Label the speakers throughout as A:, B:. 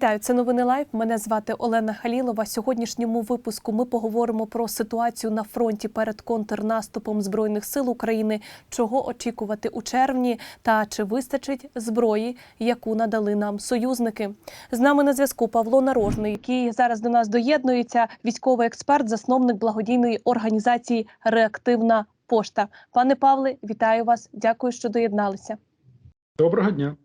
A: Вітаю, це новини Лайв. Мене звати Олена Халілова. Сьогоднішньому випуску ми поговоримо про ситуацію на фронті перед контрнаступом збройних сил України, чого очікувати у червні, та чи вистачить зброї, яку надали нам союзники. З нами на зв'язку Павло Нарожний, який зараз до нас доєднується. Військовий експерт, засновник благодійної організації Реактивна пошта. Пане Павле, вітаю вас. Дякую, що доєдналися.
B: Доброго дня.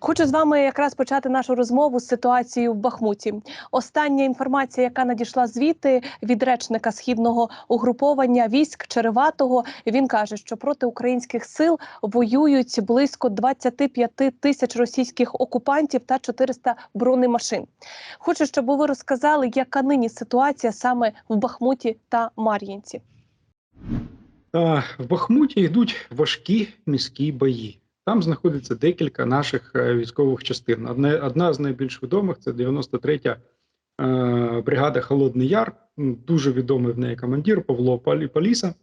A: Хочу з вами якраз почати нашу розмову з ситуацією в Бахмуті. Остання інформація, яка надійшла звідти від речника східного угруповання військ Череватого, він каже, що проти українських сил воюють близько 25 тисяч російських окупантів та 400 бронемашин. Хочу, щоб ви розказали, яка нині ситуація саме в Бахмуті та Мар'їнці.
B: В Бахмуті йдуть важкі міські бої. Там знаходиться декілька наших е, військових частин. Одне, одна з найбільш відомих це 93-я е, бригада Холодний Яр. Дуже відомий в неї командир Павло Палі- Паліса.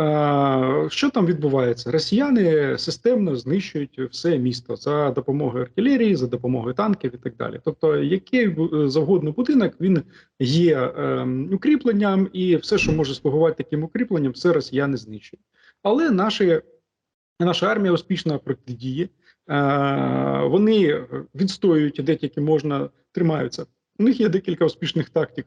B: Е, Що там відбувається? Росіяни системно знищують все місто за допомогою артилерії, за допомогою танків і так далі. Тобто, який завгодно будинок він є е, укріпленням, і все, що може слугувати таким укріпленням, все росіяни знищують. Але наші, наша армія успішно протидіє. Е, вони відстоюють де тільки можна, тримаються. У них є декілька успішних тактик.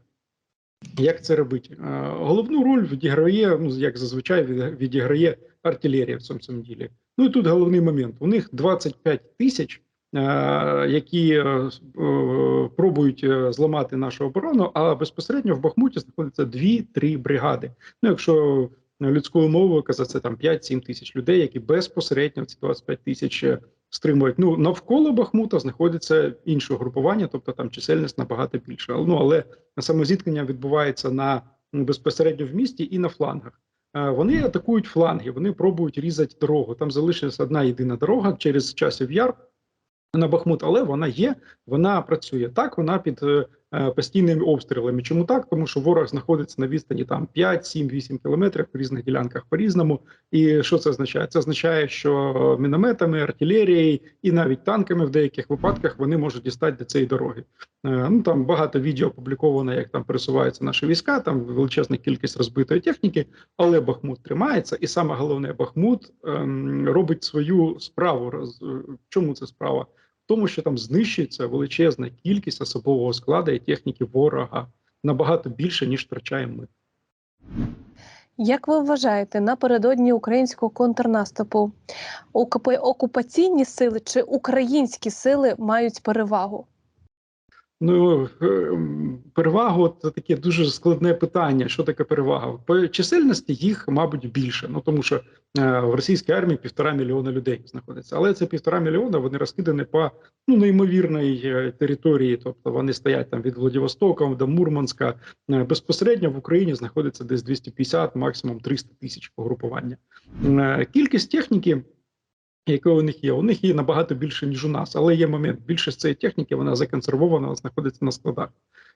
B: Як це робити? Е, Головну роль відіграє, ну як зазвичай, відіграє артилерія в цьому цьому ділі. Ну і тут головний момент: у них 25 тисяч, е, які пробують зламати нашу оборону, а безпосередньо в Бахмуті знаходиться 2-3 бригади. Ну, якщо людською мовою казати, там 5-7 тисяч людей, які безпосередньо ці 25 тисяч е, стримують. Ну навколо Бахмута знаходиться інше групування, тобто там чисельність набагато більша. Ну але самозіткнення відбувається на безпосередньо в місті і на флангах. Е, Вони атакують фланги, вони пробують різати дорогу. Там залишилась одна єдина дорога через часів яр на Бахмут, але вона є, вона працює так. Вона під е, постійними обстрілами. Чому так? Тому що ворог знаходиться на відстані там 5, 7, 8 кілометрів в різних ділянках по різному. І що це означає? Це означає, що мінометами, артилерією і навіть танками в деяких випадках вони можуть дістати до цієї дороги. Е, Ну там багато відео опубліковано, як там пересуваються наші війська. Там величезна кількість розбитої техніки, але Бахмут тримається, і саме головне, Бахмут ем, робить свою справу. Е, чому це справа? Тому, що там знищується величезна кількість особового складу і техніки ворога набагато більше ніж втрачаємо ми.
A: Як ви вважаєте, напередодні українського контрнаступу окупа- окупаційні сили чи українські сили мають перевагу?
B: Ну е, перевагу це таке дуже складне питання. Що таке перевага? По чисельності їх, мабуть, більше. Ну тому що е, в російській армії півтора мільйона людей знаходиться, але це півтора мільйона вони розкидані по ну неймовірної е, території. Тобто вони стоять там від Владивостока до Мурманська. Безпосередньо в Україні знаходиться десь 250, максимум 300 тисяч погрупування. Кількість техніки. Яке у них є, у них є набагато більше ніж у нас, але є момент. Більшість цієї техніки вона законсервована, знаходиться на складах.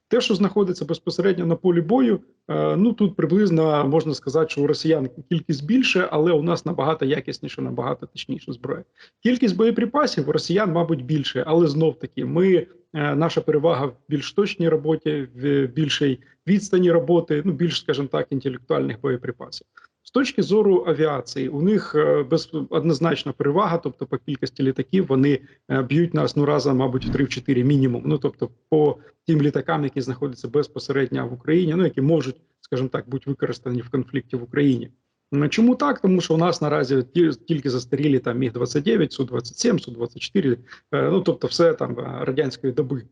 B: Те, що знаходиться безпосередньо на полі бою, е, ну тут приблизно можна сказати, що у росіян кількість більше, але у нас набагато якісніше, набагато точніше зброя. Кількість боєприпасів у росіян, мабуть, більше, але знов таки ми е, наша перевага в більш точній роботі, в більшій відстані роботи, ну більш, скажімо так, інтелектуальних боєприпасів. З точки зору авіації, у них е, без однозначна перевага, тобто по кількості літаків вони е, б'ють нас ну разом, мабуть, в 3-4 мінімум. Ну тобто, по тим літакам, які знаходяться безпосередньо в Україні, ну які можуть, скажімо так, бути використані в конфлікті в Україні. Чому так? Тому що у нас наразі тільки застарілі там міг 29 су 27 су 24 е, ну тобто, все там е, радянської доби.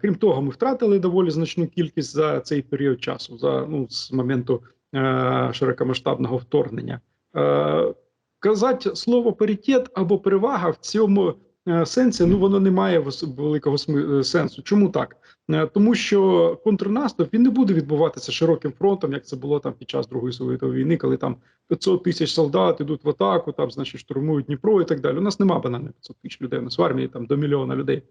B: Крім того, ми втратили доволі значну кількість за цей період часу, за ну з моменту широкомасштабного вторгнення. Е, Казати слово паритет або перевага в цьому е, сенсі, ну воно не має великого е, сенсу. Чому так? Е, Тому що контрнаступ він не буде відбуватися широким фронтом, як це було там під час Другої світової війни, коли там 500 тисяч солдат ідуть в атаку, там значить штурмують Дніпро і так далі. У нас нема банально 500 тисяч людей. У нас в армії там до мільйона людей.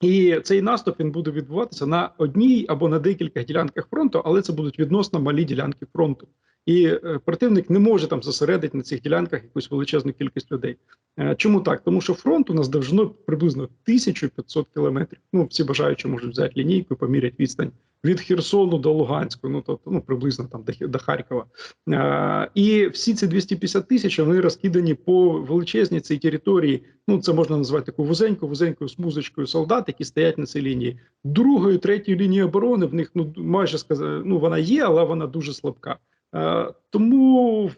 B: І цей наступ він буде відбуватися на одній або на декількох ділянках фронту, але це будуть відносно малі ділянки фронту. І е, противник не може там зосередити на цих ділянках якусь величезну кількість людей. Е, Чому так? Тому що фронт у нас довжиною приблизно 1500 кілометрів. Ну всі бажаючі можуть взяти лінійку, і поміряти відстань від Херсону до Луганську, ну тобто ну приблизно там до, до Харкова. Е, і всі ці 250 тисяч вони розкидані по величезній цій території. Ну це можна назвати таку вузеньку, вузенькою смузочкою солдат, які стоять на цій лінії. Другої, третьої лінії оборони в них ну майже сказати, ну вона є, але вона дуже слабка. Е, тому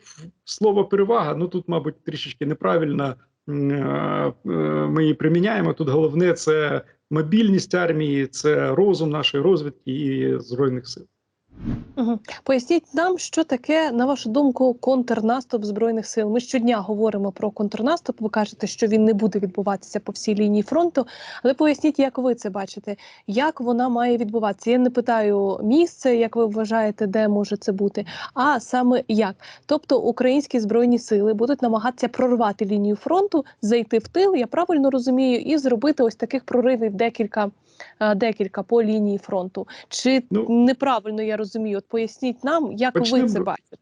B: слово перевага, ну тут, мабуть, трішечки неправильно е, ми її приміняємо. Тут головне це мобільність армії, це розум нашої розвідки і збройних сил.
A: Поясніть нам, що таке, на вашу думку, контрнаступ збройних сил. Ми щодня говоримо про контрнаступ. Ви кажете, що він не буде відбуватися по всій лінії фронту. Але поясніть, як ви це бачите, як вона має відбуватися. Я не питаю місце, як ви вважаєте, де може це бути, а саме як. Тобто українські збройні сили будуть намагатися прорвати лінію фронту, зайти в тил, я правильно розумію, і зробити ось таких проривів декілька. Е, Декілька по лінії фронту, чи
B: Ну,
A: неправильно я розумію? От поясніть нам, як ви це бачите.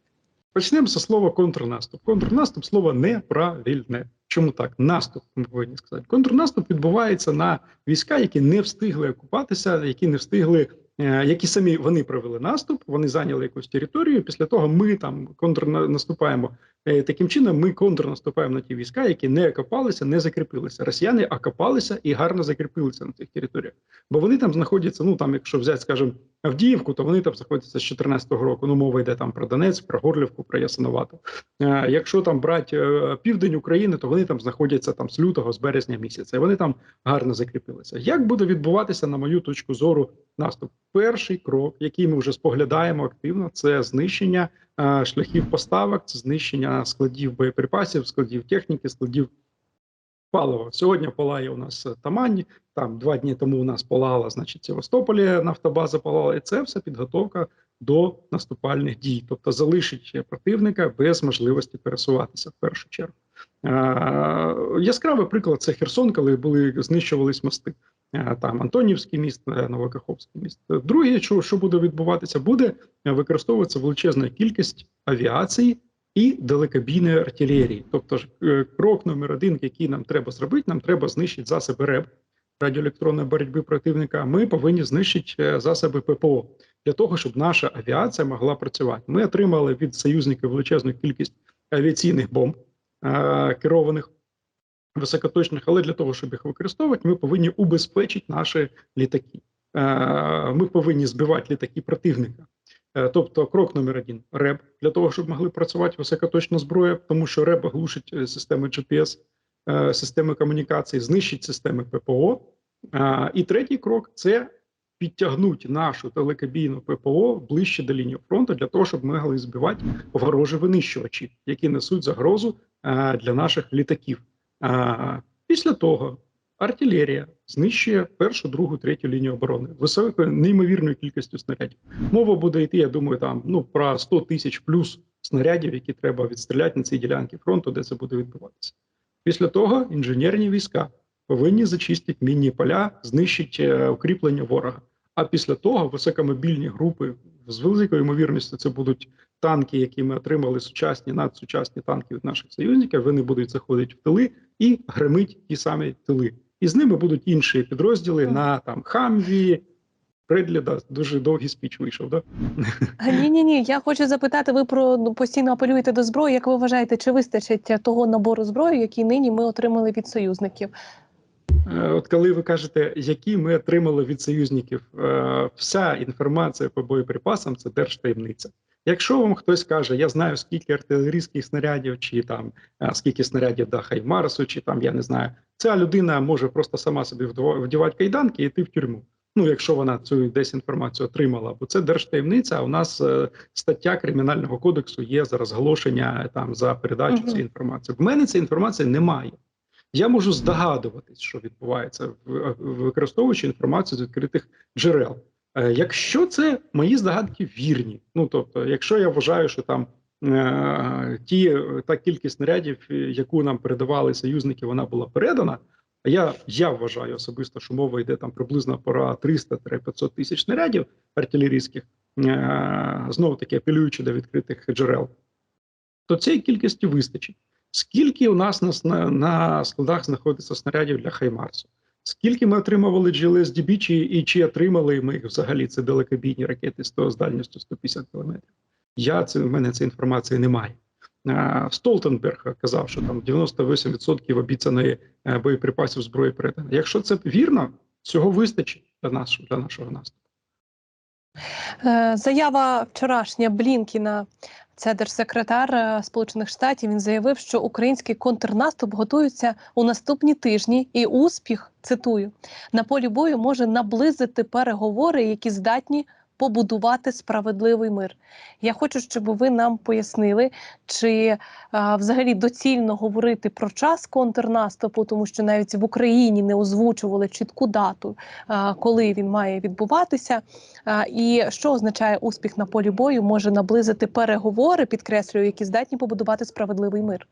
B: Почнемо з слова контрнаступ. Контрнаступ слово неправильне. Чому так? Наступ ми повинні сказати. Контрнаступ відбувається на війська, які не встигли окупатися, які не встигли, які самі вони провели наступ, вони зайняли якусь територію. Після того ми там контрнаступаємо. Е, Таким чином, ми контрнаступаємо на ті війська, які не окопалися, не закріпилися. Росіяни окопалися і гарно закріпилися на цих територіях, бо вони там знаходяться. Ну там, якщо взяти, скажімо, Авдіївку, то вони там знаходяться з 14-го року. Ну, мова йде там про Донецьк, про Горлівку, про Ясиновату. Е, якщо там брати е, південь України, то вони там знаходяться там з лютого, з березня місяця. І вони там гарно закріпилися. Як буде відбуватися, на мою точку зору, наступ? Перший крок, який ми вже споглядаємо активно, це знищення е, шляхів поставок, це знищення складів боєприпасів, складів техніки, складів палива. Сьогодні палає у нас е, Тамань, там два дні тому у нас палала, значить, Севастополі нафтобаза палала, і це все підготовка до наступальних дій, тобто залишить противника без можливості пересуватися в першу чергу. Е, яскравий приклад це Херсон, коли були знищувались мости. Е, Там Антонівський міст, е, Новокаховський міст. Друге, що, що буде відбуватися, буде використовуватися величезна кількість авіації і далекобійної артилерії. Тобто, ж е, крок номер один, який нам треба зробити, нам треба знищити засоби РЕБ радіоелектронної боротьби противника. Ми повинні знищити е, засоби ППО для того, щоб наша авіація могла працювати. Ми отримали від союзників величезну кількість авіаційних бомб е, керованих. Високоточних, але для того, щоб їх використовувати, ми повинні убезпечити наші літаки. Ми повинні збивати літаки противника. Е, Тобто, крок номер один РЕБ для того, щоб могли працювати високоточна зброя, тому що РЕБ глушить е, системи GPS, е, системи комунікації, знищить системи ППО. І третій крок це підтягнути нашу телекабійну ППО ближче до лінії фронту для того, щоб ми могли збивати ворожі винищувачі, які несуть загрозу для наших літаків. Після того артилерія знищує першу, другу, третю лінію оборони високою неймовірною кількістю снарядів. Мова буде йти, я думаю, там ну про 100 тисяч плюс снарядів, які треба відстріляти на цій ділянці фронту, де це буде відбуватися. Після того інженерні війська повинні зачистити мінні поля, знищити е, укріплення ворога. А після того високомобільні групи з великою ймовірністю це будуть танки, які ми отримали сучасні, надсучасні танки від наших союзників. Вони будуть заходити в тили і гримить ті самі тили. І з ними будуть інші підрозділи на там Хамві. Бредлі, да, дуже довгий спіч вийшов. Да?
A: Ні, ні, ні. Я хочу запитати. Ви про ну, постійно апелюєте до зброї. Як ви вважаєте, чи вистачить того набору зброї, який нині ми отримали від союзників?
B: Е, От коли ви кажете, які ми отримали від союзників, е, вся інформація по боєприпасам це держтаємниця. Якщо вам хтось каже, я знаю скільки артилерійських снарядів, чи там скільки снарядів до Хаймарсу, чи там я не знаю, ця людина може просто сама собі вдівати кайданки і йти в тюрму. Ну, якщо вона цю десь інформацію отримала, бо це держтаємниця. А у нас е, стаття кримінального кодексу є за розголошення е, там за передачу
A: Мгм.
B: цієї інформації. В мене цієї інформації немає. Я можу здогадуватись, що відбувається, використовуючи інформацію з відкритих джерел. Е, Якщо це мої здогадки вірні, ну тобто, якщо я вважаю, що там е, ті та кількість снарядів, е, яку нам передавали союзники, вона була передана, А я, я вважаю особисто, що мова йде там приблизно про 300-500 тисяч снарядів артилерійських, е, знову таки апелюючи до відкритих джерел, то цієї кількості вистачить. Скільки у нас на, на складах знаходиться снарядів для Хаймарсу? Скільки ми отримували GLSDB, чи, і чи отримали ми їх взагалі це далекобійні ракети з дальністю 150 кілометрів? Я це в мене цієї інформації немає. Столтенберг казав, що там 98% обіцяної е, боєприпасів зброї передано. Якщо це вірно, цього вистачить для нашого для нашого наступу.
A: Е, Заява вчорашня Блінкіна, це держсекретар е, Сполучених Штатів. Він заявив, що український контрнаступ готується у наступні тижні, і успіх цитую на полі бою може наблизити переговори, які здатні побудувати справедливий мир. Я хочу, щоб ви нам пояснили, чи а, взагалі доцільно говорити про час контрнаступу, тому що навіть в Україні не озвучували чітку дату, а, коли він має відбуватися. А, І що означає успіх на полі бою, може наблизити переговори, підкреслюю, які здатні побудувати справедливий мир.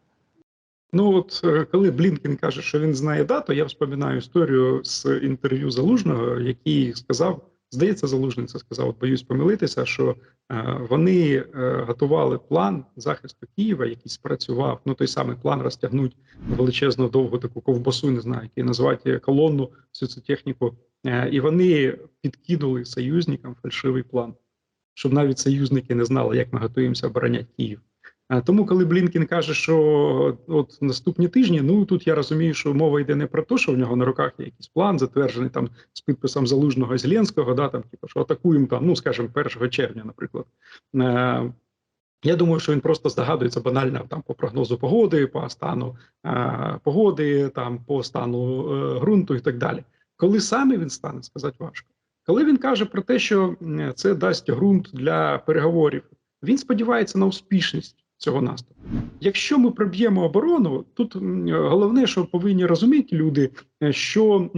B: Ну от е, коли Блінкен каже, що він знає дату, я вспоминаю історію з інтерв'ю Залужного, який сказав, здається, Залужний це сказав, боюсь помилитися, що е, вони е, готували план захисту Києва, який спрацював. Ну той самий план розтягнуть величезну довгу таку ковбасу, не знаю, який назвати колонну, всю цю техніку. Е, і вони підкинули союзникам фальшивий план, щоб навіть союзники не знали, як ми готуємося обороняти Київ. А Тому, коли Блінкін каже, що от наступні тижні, ну тут я розумію, що мова йде не про те, що в нього на руках є якийсь план, затверджений там з підписом залужного Зеленського, да, там, типу, що атакуємо там, ну скажімо, 1 червня, наприклад. Е, я думаю, що він просто здогадується банально там по прогнозу погоди, по стану е, погоди, там по стану е, ґрунту і так далі. Коли саме він стане, сказати важко. Коли він каже про те, що це дасть ґрунт для переговорів, він сподівається на успішність цього наступу. Якщо ми проб'ємо оборону, тут головне, що повинні розуміти люди, е, що,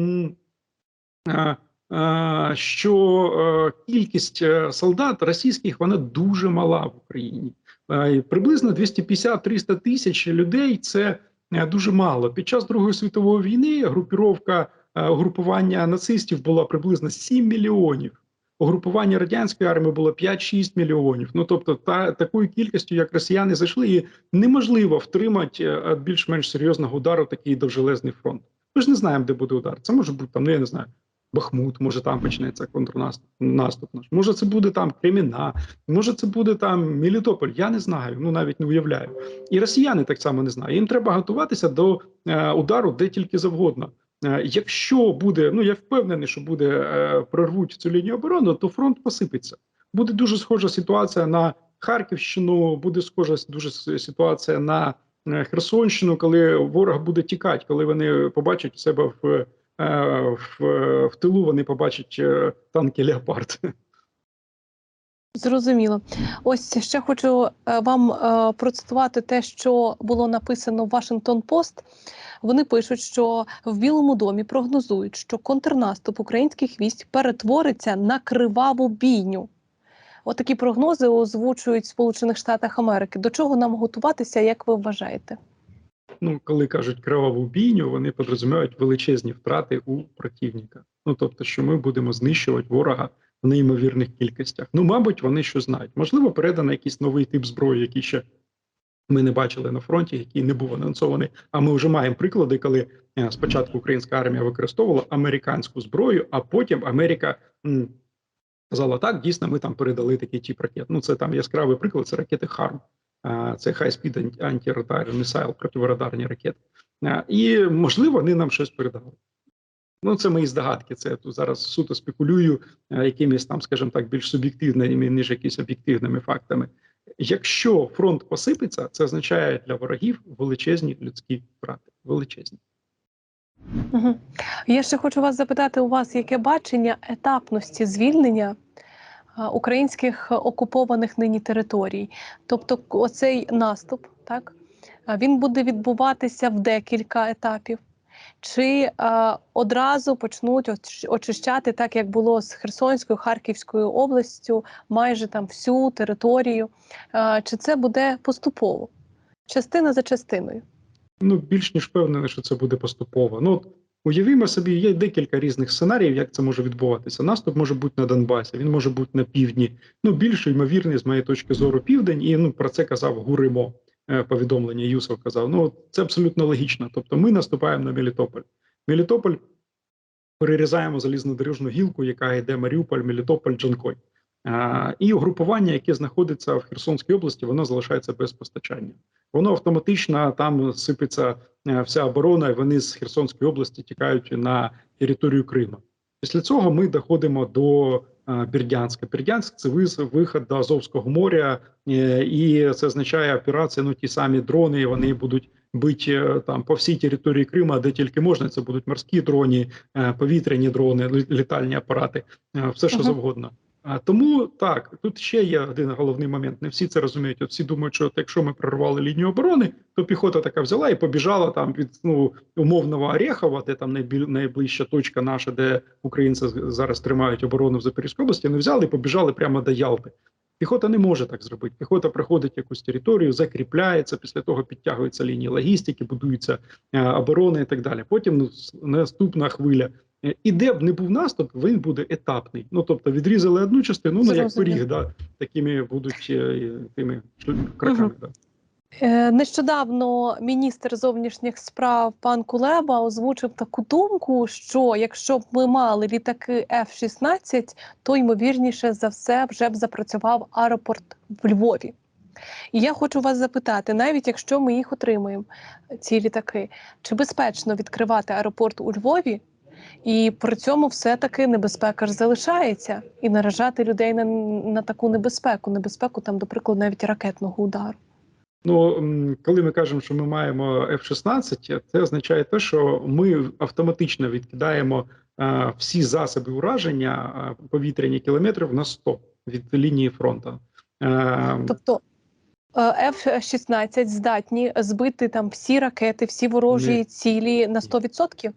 B: е, е, що кількість солдат російських вона дуже мала в Україні. Приблизно 250-300 тисяч людей це дуже мало. Під час Другої світової війни групіровка угрупування нацистів була приблизно 7 мільйонів. Угрупування радянської армії було 5-6 мільйонів. Ну тобто, та такою кількістю, як росіяни зайшли, і неможливо втримати е, більш-менш серйозного удару такий довжелезний фронт. Ми ж не знаємо, де буде удар. Це може бути там, ну я не знаю, Бахмут, може там почнеться контрнаступ наступ наш. Може, це буде там Креміна, може, це буде там Мелітополь. Я не знаю, ну навіть не уявляю. І росіяни так само не знають. Їм треба готуватися до е, удару де тільки завгодно. Е, Якщо буде, ну я впевнений, що буде е, прорвуть цю лінію оборони, то фронт посипеться. Буде дуже схожа ситуація на Харківщину, буде схожа дуже ситуація на е, Херсонщину, коли ворог буде тікати, коли вони побачать себе в, в, в тилу, вони побачать танки Леопард.
A: Зрозуміло. Ось ще хочу е, вам е, процитувати те, що було написано в Вашингтон Пост. Вони пишуть, що в Білому домі прогнозують, що контрнаступ українських військ перетвориться на криваву бійню. Отакі прогнози озвучують в Сполучених Штатах Америки. До чого нам готуватися, як ви вважаєте?
B: Ну, коли кажуть криваву бійню, вони підрозуміють величезні втрати у противника. Ну тобто, що ми будемо знищувати ворога в неймовірних кількостях. Ну, мабуть, вони що знають. Можливо, передано якийсь новий тип зброї, який ще ми не бачили на фронті, який не був анонсований. А ми вже маємо приклади, коли е, спочатку українська армія використовувала американську зброю, а потім Америка. м, Сказала так, дійсно, ми там передали такий тип ракет. Ну, це там яскравий приклад, це ракети Харм. Це High Speed Anti-Radar Missile, ракети. І, можливо, вони нам щось передали. Ну, це мої здогадки. Це я тут зараз суто спекулюю якимись там, скажімо так, більш суб'єктивними, ніж якісь об'єктивними фактами. Якщо фронт посипеться, це означає для ворогів величезні людські втрати. Величезні.
A: Угу. Я ще хочу вас запитати у вас, яке бачення етапності звільнення українських окупованих нині територій? Тобто, оцей наступ, так він буде відбуватися в декілька етапів. Чи а, одразу почнуть оч- очищати, так як було з Херсонською, Харківською областю, майже там всю територію? А, чи це буде поступово, частина за частиною?
B: Ну, більш ніж впевнений, що це буде поступово. Ну, Уявімо собі, є декілька різних сценаріїв, як це може відбуватися. Наступ може бути на Донбасі, він може бути на півдні. Ну більш ймовірний, з моєї точки зору, південь, і ну про це казав Гуримо. Е, Повідомлення Юсов казав. Ну це абсолютно логічно. Тобто, ми наступаємо на Мелітополь. Мелітополь перерізаємо залізнодорожну гілку, яка йде Маріуполь, Мелітополь, Джанкой. А, і угрупування, яке знаходиться в Херсонській області, воно залишається без постачання. Воно автоматично там сипеться е, вся оборона, і вони з Херсонської області тікають на територію Криму. Після цього ми доходимо до Бердянська. Бердянськ це вихід до Азовського моря, е, і це означає операція. Ну ті самі дрони. Вони будуть бити е, там по всій території Криму, де тільки можна. Це будуть морські дрони, е, повітряні дрони, літальні апарати, е, все що
A: Мгм.
B: завгодно. Тому так тут ще є один головний момент. Не всі це розуміють. От всі думають, що от якщо ми прорвали лінію оборони, то піхота така взяла і побіжала там від ну умовного Орехова, де там найближча точка наша, де українці зараз тримають оборону в Запорізькій області. Вони взяли і побіжали прямо до Ялти. Піхота не може так зробити. Піхота приходить в якусь територію, закріпляється. Після того підтягуються лінії логістики, будуються е, оборони і так далі. Потім наступна хвиля. Е, І де б не був наступ, він буде етапний. Ну тобто відрізали одну частину, ну як
A: поріг,
B: пиріг, да, такими будуть е, тими кроками.
A: Угу.
B: Да.
A: Е, Нещодавно міністр зовнішніх справ пан Кулеба озвучив таку думку, що якщо б ми мали літаки F-16, то ймовірніше за все вже б запрацював аеропорт в Львові. І я хочу вас запитати, навіть якщо ми їх отримаємо, ці літаки, чи безпечно відкривати аеропорт у Львові? І при цьому все-таки небезпека ж залишається і наражати людей на, на таку небезпеку, небезпеку там, до прикладу, навіть ракетного удару.
B: Ну коли ми кажемо, що ми маємо F-16, це означає те, що ми автоматично відкидаємо е, всі засоби ураження е, повітряні кілометрів на 100 від лінії фронту. Е,
A: Тобто е, F-16 здатні збити там всі ракети, всі ворожі
B: Ні.
A: цілі на 100%?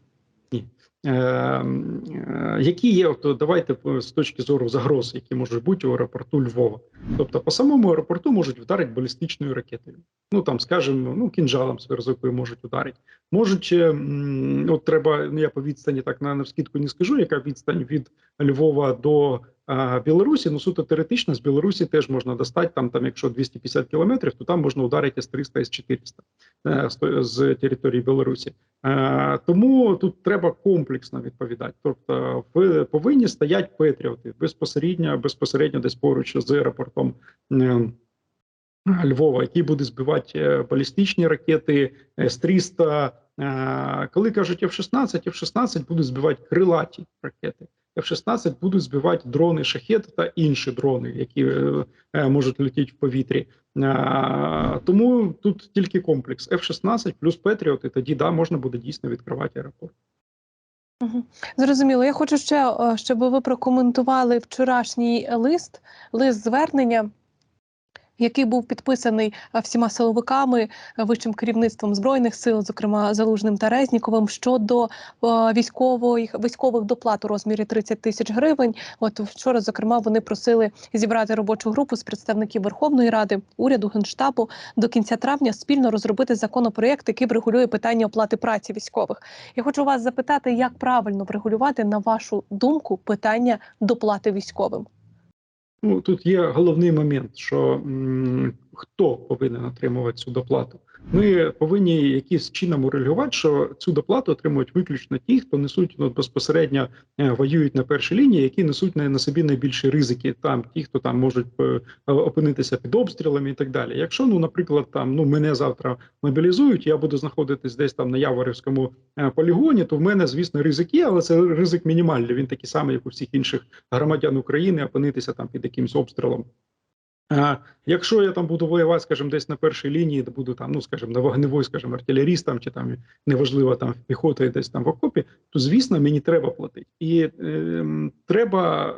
B: Е, е, які є, от давайте з точки зору загроз, які можуть бути у аеропорту Львова. Тобто, по самому аеропорту можуть вдарити балістичною ракетою. Ну там, скажімо, ну кінжалом сверхзвуковою можуть ударити. Можуть, е, от треба, ну я по відстані так на навскідку не скажу, яка відстань від Львова до е, Білорусі. Ну суто теоретично з Білорусі теж можна достати там, там, якщо 250 кілометрів, то там можна ударити з 300 і з 400 е, з території Білорусі. Е, Тому тут треба комплексно відповідати. Тобто, ви повинні стояти патріоти безпосередньо, безпосередньо десь поруч з аеропортом е, Львова, який буде збивати е, балістичні ракети С-300. Е, Коли кажуть F-16, F-16 будуть збивати крилаті ракети. F-16 будуть збивати дрони шахет та інші дрони, які можуть летіти в повітрі. Тому тут тільки комплекс F-16 плюс Петріот, і тоді да, можна буде дійсно відкривати аеропорт.
A: Зрозуміло. Я хочу ще, е, щоб ви прокоментували вчорашній лист, лист звернення. Який був підписаний е, всіма силовиками, е, вищим керівництвом збройних сил, зокрема Залужним та Резніковим, щодо е, військових військових доплат у розмірі 30 тисяч гривень. От вчора, зокрема, вони просили зібрати робочу групу з представників Верховної Ради, уряду, генштабу до кінця травня спільно розробити законопроєкт, який врегулює питання оплати праці військових. Я хочу вас запитати, як правильно врегулювати, на вашу думку, питання доплати військовим.
B: Ну тут є головний момент, що хто повинен отримувати цю доплату. Ми повинні якимось чином урегулювати, що цю доплату отримують виключно ті, хто несуть ну, безпосередньо е, воюють на першій лінії, які несуть на, собі найбільші ризики. Там ті, хто там можуть е, опинитися під обстрілами і так далі. Якщо ну, наприклад, там ну мене завтра мобілізують, я буду знаходитись десь там на Яворівському е, полігоні, то в мене, звісно, ризик є, але це ризик мінімальний. Він такий самий, як у всіх інших громадян України, опинитися там під якимсь обстрілом. А якщо я там буду воювати, скажімо, десь на першій лінії, буду там, ну скажімо, на вогневой, скажімо, артилерістом, чи там неважливо там піхотою десь там в окопі, то звісно мені треба платити, і е, треба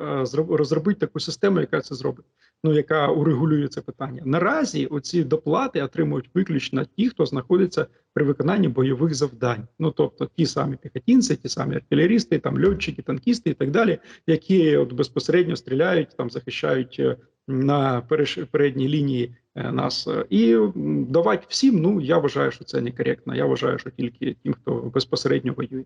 B: розробити таку систему, яка це зробить. Ну яка урегулює це питання. Наразі оці доплати отримують виключно ті, хто знаходиться при виконанні бойових завдань. Ну тобто ті самі піхотінці, ті самі артилерісти, там льотчики, танкісти і так далі, які от безпосередньо стріляють, там захищають е, на передній лінії е, нас. Е, І давати всім. Ну я вважаю, що це некоректно. Я вважаю, що тільки тим, хто безпосередньо воює.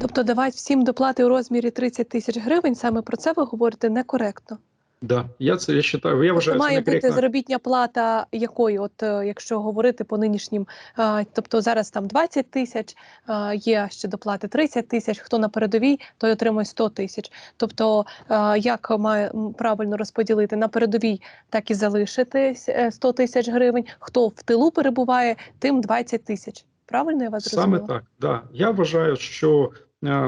A: Тобто давати всім доплати у розмірі 30 тисяч гривень, саме про це ви говорите некоректно.
B: Да, я це я вважаю, я
A: Тобто
B: вважаю, це
A: має бути заробітня плата якою, от е, якщо говорити по нинішнім, е, тобто зараз там 20 тисяч, е, є ще доплати 30 тисяч, хто на передовій, той отримує 100 тисяч. Тобто, як має правильно розподілити на передовій, так і залишити е, 100 тисяч гривень. Хто в тилу перебуває, тим 20 тисяч. Правильно я вас
B: Саме так. Да. Я вважаю, що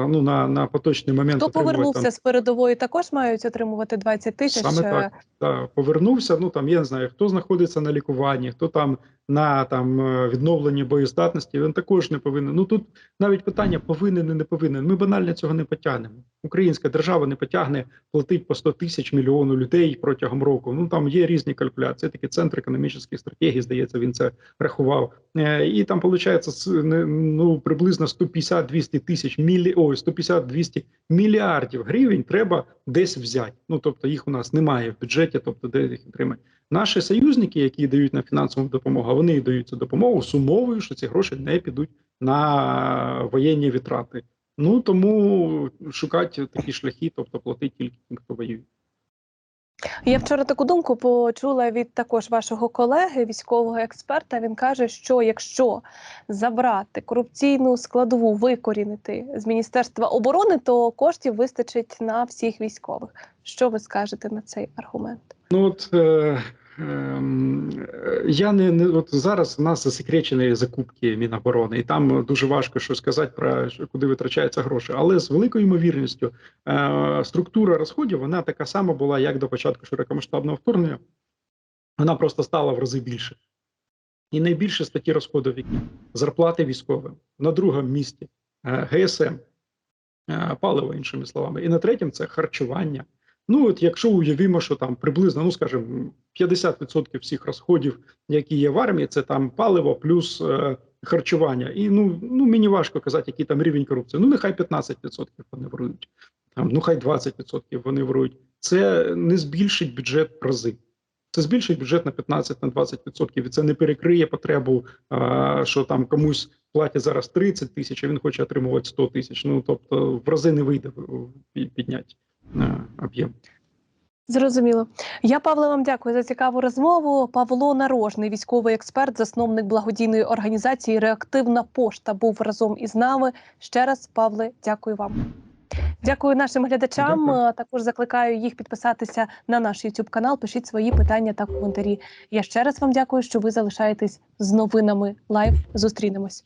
B: ну на, на поточний момент
A: Хто повернувся
B: там
A: з передової, також мають отримувати 20 тисяч.
B: Саме
A: е,
B: так. Да, повернувся. Ну там я не знаю, хто знаходиться на лікуванні, хто там на там е, відновленні боєздатності. Він також не повинен. Ну тут навіть питання повинен і не повинен. Ми банально цього не потягнемо. Українська держава не потягне платить по 100 тисяч мільйону людей протягом року. Ну там є різні калькуляції. Такий центр економічної стратегії, здається, він це рахував. Е, і там виходить ну приблизно 150-200 тисяч мілі... ой, 150-200 мільярдів гривень треба десь взяти. Ну тобто їх у нас немає в бюджеті, тобто де їх отримати. Наші союзники, які дають на фінансову допомогу, вони дають цю допомогу з умовою, що ці гроші не підуть на воєнні витрати. Ну тому шукати такі шляхи, тобто платити тільки тим, хто воює.
A: Я вчора таку думку почула від також вашого колеги, військового експерта. Він каже, що якщо забрати корупційну складову, викорінити з міністерства оборони, то коштів вистачить на всіх військових. Що ви скажете на цей аргумент?
B: Ну от е, я не, не от зараз у нас засекречені закупки Міноборони, і там дуже важко щось сказати про куди витрачаються гроші. Але з великою ймовірністю е, структура розходів вона така сама була, як до початку широкомасштабного вторгнення. Вона просто стала в рази більше. І найбільше статті розходів, які зарплати військовим на другому місці е, ГСМ, е, паливо, іншими словами, і на третьому це харчування. Ну, от якщо уявимо, що там приблизно, ну скажімо, 50% всіх розходів, які є в армії, це там паливо плюс е, харчування. І ну, ну мені важко казати, який там рівень корупції. Ну, нехай 15% вони ворують, там, ну хай 20% вони ворують. Це не збільшить бюджет в рази. Це збільшить бюджет на 15-20%, і це не перекриє потребу, а, що там комусь платять зараз 30 тисяч, а він хоче отримувати 100 тисяч. Ну тобто в рази не вийде підняти е, об'єм.
A: Зрозуміло. Я Павле вам дякую за цікаву розмову. Павло Нарожний, військовий експерт, засновник благодійної організації Реактивна пошта, був разом із нами. Ще раз, Павле, дякую вам. Дякую нашим глядачам.
B: Дякую.
A: Також закликаю їх підписатися на наш YouTube канал. Пишіть свої питання та коментарі. Я ще раз вам дякую, що ви залишаєтесь з новинами. Лайв зустрінемось.